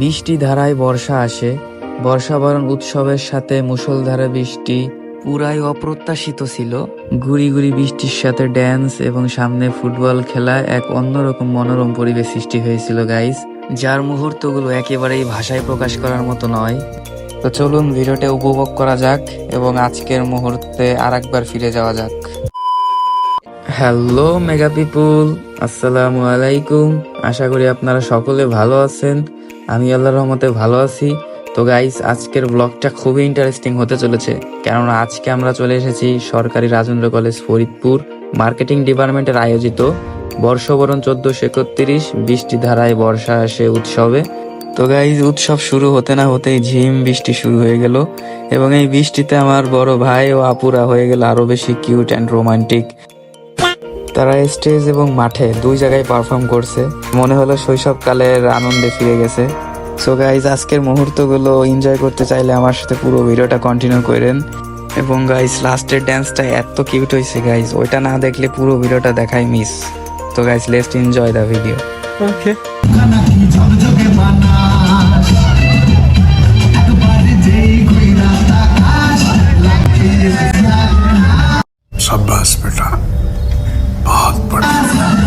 বৃষ্টি ধারায় বর্ষা আসে, বর্ষাবরণ উৎসবের সাথে মুষলধারে বৃষ্টি পুরাই অপ্রত্যাশিত ছিল। গুড়ি গুড়ি বৃষ্টির সাথে ড্যান্স এবং সামনে ফুটবল খেলা এক অন্যরকম মনোরম পরিবেশ সৃষ্টি হয়েছিল গাইস যার মুহূর্তগুলো একেবারেই ভাষায় প্রকাশ করার মতো নয়। তো চলুন ভিডিওটা উপভোগ করা যাক এবং আজকের মুহূর্তে আর একবার ফিরে যাওয়া যাক। Hello, mega people. আসসালামু আলাইকুম। আশা করি আপনারা সকলে ভালো আছেন। আমি আল্লাহর রহমতে ভালো আছি। তো গাইস আজকের ব্লগটা খুবই ইন্টারেস্টিং হতে চলেছে। কেননা আজকে আমরা চলে এসেছি সরকারি রাজেন্দ্র কলেজ ফরিদপুর মার্কেটিং ডিপার্টমেন্টের আয়োজিত বর্ষবরণ চোদ্দশো একত্রিশ বৃষ্টি ধারায় বর্ষা আসে উৎসবে। তো গাইজ উৎসব শুরু হতে না হতেই ঝিম বৃষ্টি শুরু হয়ে গেল এবং এই বৃষ্টিতে আমার বড় ভাই ও আপুরা হয়ে গেল আরও বেশি কিউট অ্যান্ড রোমান্টিক তারা স্টেজ এবং মাঠে দুই জায়গায় পারফর্ম করছে। মনে হলো শৈশবকালের আনন্দে ফিরে গেছে। সো গাইজ আজকের মুহূর্তগুলো এনজয় করতে চাইলে আমার সাথে পুরো ভিডিওটা কন্টিনিউ করেন। এবং গাইজ লাস্টের ড্যান্সটা এত কিউট হয়েছে গাইজ ওইটা না দেখলে পুরো ভিডিওটা দেখাই মিস তো গাইজ লেস্ট এনজয় দ্য ভিডিও বেটা। बहुत बढ़िया